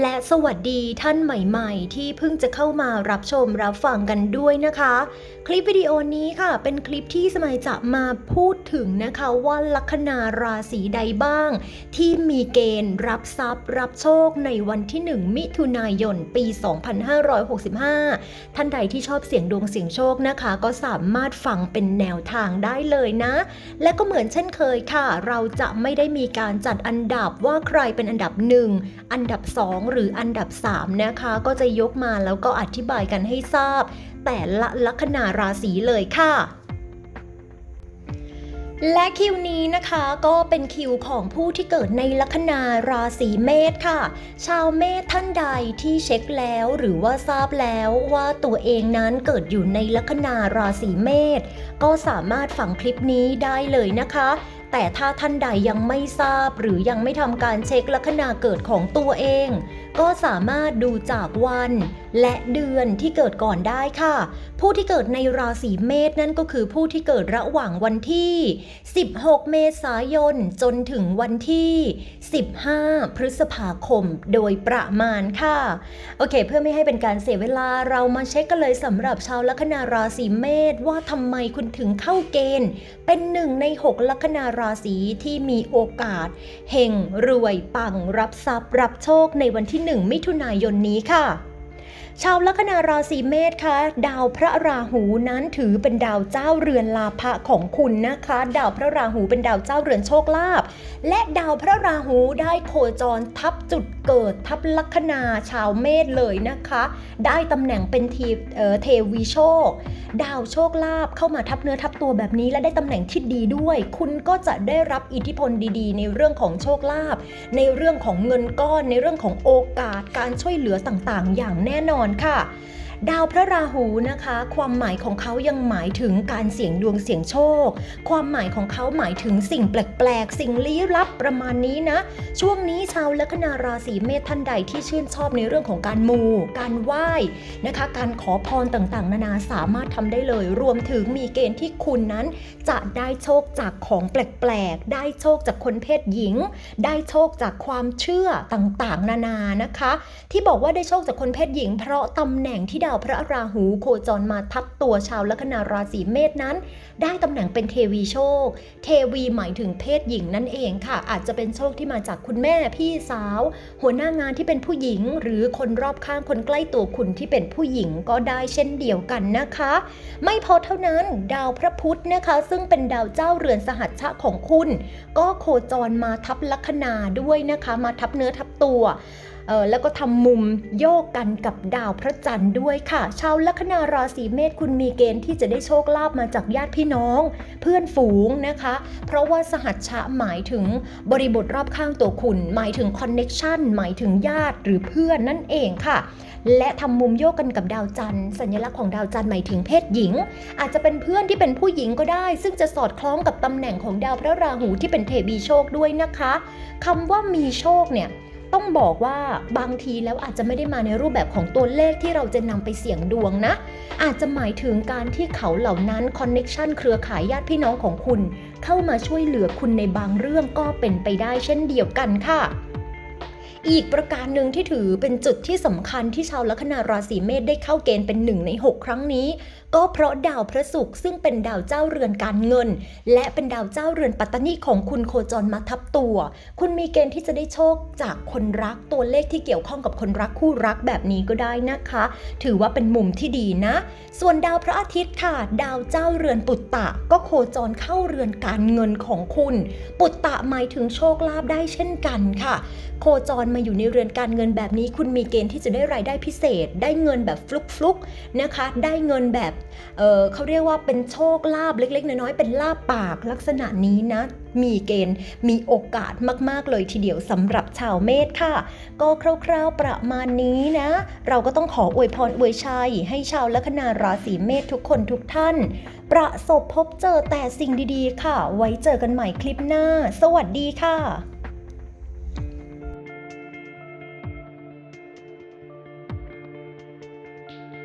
และสวัสดีท่านใหม่ๆ ที่เพิ่งจะเข้ามารับชมรับฟังกันด้วยนะคะ คลิปวิดีโอนี้ค่ะเป็นคลิปที่สมัยจะมาพูดถึงนะคะว่าลัคนาราศีใดบ้าง ที่มีเกณฑ์รับทรัพย์ รับโชคในวันที่ 1 มิถุนายนปี 2565 ท่านใดที่ชอบเสียงดวงเสียงโชคนะคะ ก็สามารถฟังเป็นแนวทางได้เลยนะ และก็เหมือนเช่นเคยค่ะ เราจะไม่ได้มีการจัดอันดับว่าใครเป็นอันดับ 1 อันดับ 2หรืออันดับ 3 นะคะ ก็จะยกมาแล้วก็อธิบายกันให้ทราบ แต่ละลัคนาราศีเลยค่ะและคิวนี้นะคะก็เป็นคิวของผู้ที่เกิดในลัคนาราศีเมษค่ะ ชาวเมษท่านใดที่เช็คแล้วหรือว่าทราบแล้วว่าตัวเองนั้นเกิดอยู่ในลัคนาราศีเมษก็สามารถฟังคลิปนี้ได้เลยนะคะ แต่ถ้าท่านใดยังไม่ทราบหรือยังไม่ทำการเช็คลัคนาเกิดของตัวเอง ก็สามารถดูจากวันและเดือนที่เกิดก่อนได้ค่ะ ผู้ที่เกิดในราศีเมษนั่นก็คือผู้ที่เกิดระหว่างวันที่ 16 เมษายน จนถึงวันที่ 15 พฤษภาคมโดยประมาณค่ะ โอเค เพื่อไม่ให้เป็นการเสียเวลาเรามาเช็คกันเลยสำหรับชาวลัคนาราศีเมษว่าทำไมคุณถึงเข้าเกณฑ์ เป็นหนึ่งใน 6 ลัคนาราศีที่มีโอกาสเฮงรวยปังรับทรัพย์รับโชคในวันที่ 1 มิถุนายนนี้ค่ะ ชาวลัคนาราศีเมษคะดาวพระราหูนั้นถือเป็นดาวเจ้าเรือนลาภะของคุณนะคะ ดาวพระราหูเป็นดาวเจ้าเรือนโชคลาภและดาวพระราหูได้โคจรทับจุดเกิดทับลัคนาชาวเมษเลยนะคะ ได้ตำแหน่งเป็นทีเเทวีโชค ดาวโชคลาภเข้ามาทับเนื้อทับตัวแบบนี้และได้ตำแหน่งที่ดีด้วย คุณก็จะได้รับอิทธิพลดีๆ ในเรื่องของโชคลาภในเรื่องของเงินก้อนในเรื่องของโอกาสการช่วยเหลือต่างๆ อย่างแน่นอนค่ะ ดาวพระราหูนะคะ ความหมายของเขายังหมายถึงการเสี่ยงดวงเสี่ยงโชค ความหมายของเขาหมายถึงสิ่งแปลกๆ สิ่งลี้ลับประมาณนี้นะ ช่วงนี้ชาวลัคนาราศีเมษท่านใดที่ชื่นชอบในเรื่องของการมู การไหว้นะคะ การขอพรต่างๆ นานาสามารถทำได้เลย รวมถึงมีเกณฑ์ที่คุณนั้น จะได้โชคจากของแปลกๆ ได้โชคจากคนเพศหญิง ได้โชคจากความเชื่อต่างๆ นานานะคะ ที่บอกว่าได้โชคจากคนเพศหญิง เพราะตำแหน่งที่ดาวพระราหูโคจรมาทับตัวชาวลัคนาราศีเมษนั้น ได้ตำแหน่งเป็นเทวีโชค เทวีหมายถึงเพศหญิงนั่นเองค่ะ อาจจะเป็นโชคที่มาจากคุณแม่พี่สาว หัวหน้างานที่เป็นผู้หญิง หรือคนรอบข้างคนใกล้ตัวคุณที่เป็นผู้หญิงก็ได้เช่นเดียวกันนะคะ ไม่พอเท่านั้นดาวพระพุธนะคะ ซึ่งเป็นดาวเจ้าเรือนสหัชชะของคุณ ก็โคจรมาทับลัคนาด้วยนะคะ มาทับเนื้อทับตัว เออแล้วก็ทำมุมโยกกันกับดาวพระจันทร์ด้วยค่ะ ชาวลัคนาราศีเมษคุณมีเกณฑ์ที่จะได้โชคลาภมาจากญาติพี่น้อง เพื่อนฝูงนะคะ เพราะว่าสหัชชะหมายถึงบริบทรอบข้างตัวคุณ หมายถึงคอนเน็ชันหมายถึงญาติหรือเพื่อนนั่นเองค่ะ และทำมุมโยกกันกับดาวจันทร์สัญลักษณ์ของดาวจันทร์หมายถึงเพศหญิง อาจจะเป็นเพื่อนที่เป็นผู้หญิงก็ได้ ซึ่งจะสอดคล้องกับตำแหน่งของดาวพระราหูที่เป็นเทวีโชคด้วยนะคะคำว่ามีโชคเนี่ย ต้องบอกว่าบางทีแล้วอาจจะไม่ได้มาในรูปแบบของตัวเลขที่เราจะนำไปเสี่ยงดวงนะ อาจจะหมายถึงการที่เขาเหล่านั้นคอนเน็ชันเครือข่ายญาติพี่น้องของคุณ เข้ามาช่วยเหลือคุณในบางเรื่องก็เป็นไปได้เช่นเดียวกันค่ะอีกประการหนึ่งที่ถือเป็นจุดที่สำคัญที่ชาวลัคนาราศีเมษได้เข้าเกณฑ์เป็นหนึ่งใน 6 ครั้งนี้ ก็เพราะดาวพระศุกร์ซึ่งเป็นดาวเจ้าเรือนการเงิน และเป็นดาวเจ้าเรือนปัตตานีของคุณโคจรมาทับตัว คุณมีเกณฑ์ที่จะได้โชคจากคนรักตัวเลขที่เกี่ยวข้องกับคนรักคู่รักแบบนี้ก็ได้นะคะ ถือว่าเป็นมุมที่ดีนะ ส่วนดาวพระอาทิตย์ค่ะ ดาวเจ้าเรือนปุตตะ ก็โคจรเข้าเรือนการเงินของคุณ ปุตตะหมายถึงโชคลาภได้เช่นกันค่ะ โคจรมาอยู่ในเรือนการเงินแบบนี้ คุณมีเกณฑ์ที่จะได้รายได้พิเศษ ได้เงินแบบฟลุกๆนะคะ ได้เงินแบบเเขาเรียกว่าเป็นโชคลาภเล็ก ๆ น้อยๆ เป็นลาบปากลักษณะนี้นะ มีเกณฑ์มีโอกาสมากๆเลยทีเดียวสำหรับชาวเมษค่ะ ก็คร่าวๆประมาณนี้นะ เราก็ต้องขออวยพรอวยชัย ให้ชาวลัคนาราศีเมษทุกคนทุกท่าน ประสบพบเจอแต่สิ่งดีๆ ค่ะ ไว้เจอกันใหม่คลิปหน้า สวัสดีค่ะ